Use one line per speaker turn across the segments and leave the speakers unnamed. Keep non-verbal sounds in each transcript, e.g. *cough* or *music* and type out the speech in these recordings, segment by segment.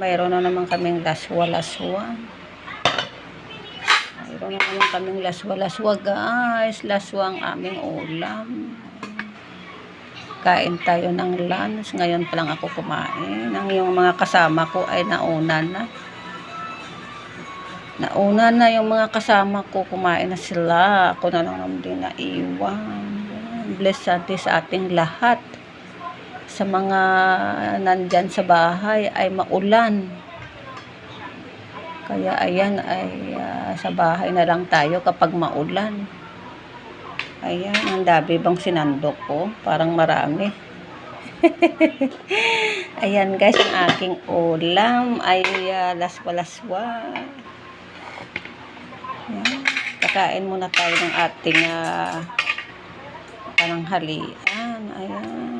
mayroon na naman kaming laswa-laswa. Mayroon na naman kaming laswa-laswa guys. Laswa ang aming ulam. Kain tayo ng lunch. Ngayon pa lang ako kumain. Ang yung mga kasama ko ay nauna na. Nauna na yung mga kasama ko. Kumain na sila. Ako na lang din naiwan. Bless sa ating lahat. Sa mga nandyan sa bahay ay maulan. Kaya ayan ay ah, sa bahay na lang tayo kapag maulan. Ayan, ang dami bang sinandok ko? Parang marami. *laughs* Ayan guys, ang aking ulam ay uh, laswa-laswa. Kakain muna tayo ng ating uh, pananghalian. Ayan.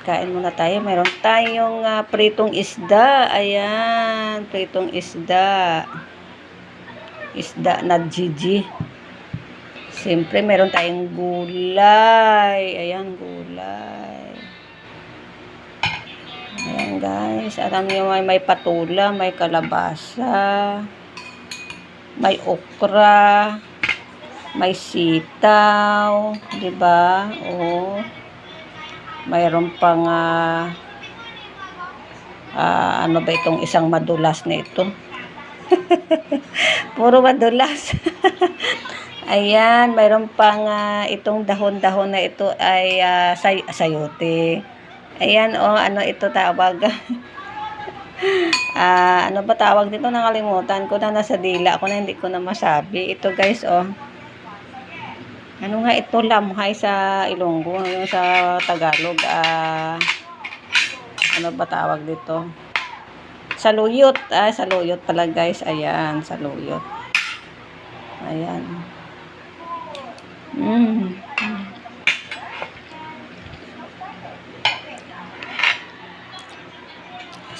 Kain muna tayo. Meron tayong ah, pritong isda. Ayan, pritong isda. Isda na Gigi. Siyempre, meron tayong gulay. Ayan, gulay. Ayan, guys. Alam niyo, may, may patula, may kalabasa, may okra, may sitaw, di ba? Oh. Mayroon pang ah, ah, ano ba itong isang madulas na ito? *laughs* Puro madulas. *laughs* Ayan, mayroon pang ah, itong dahon-dahon na ito ay ah, say sayote. Ayan, oh, ano ito tawag? *laughs* Ah, ano ba tawag dito? Nakalimutan ko na nasa dila ako na hindi ko na masabi. Ito guys, oh. Ano nga ito? Lamhay sa Ilonggo. Yung sa Tagalog, ah, ano ba tawag dito? Saluyot. Ah, saluyot pala guys. Ayan, saluyot. Ayan. Mm.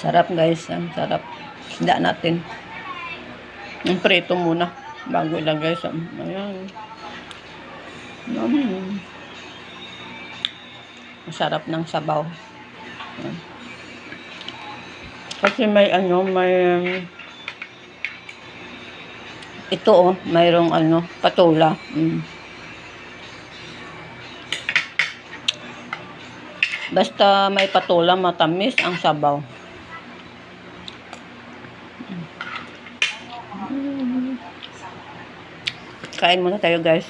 Sarap guys. Ang sarap. Isda natin. Yung prito muna. Bago ilagay sa... Ayan. Mm. Masarap ng sabaw. Ayan. Kasi may ano, may... um, ito oh, mayroong ano, patula. Mm. Basta may patula, matamis ang sabaw. Mm. Kain muna tayo guys.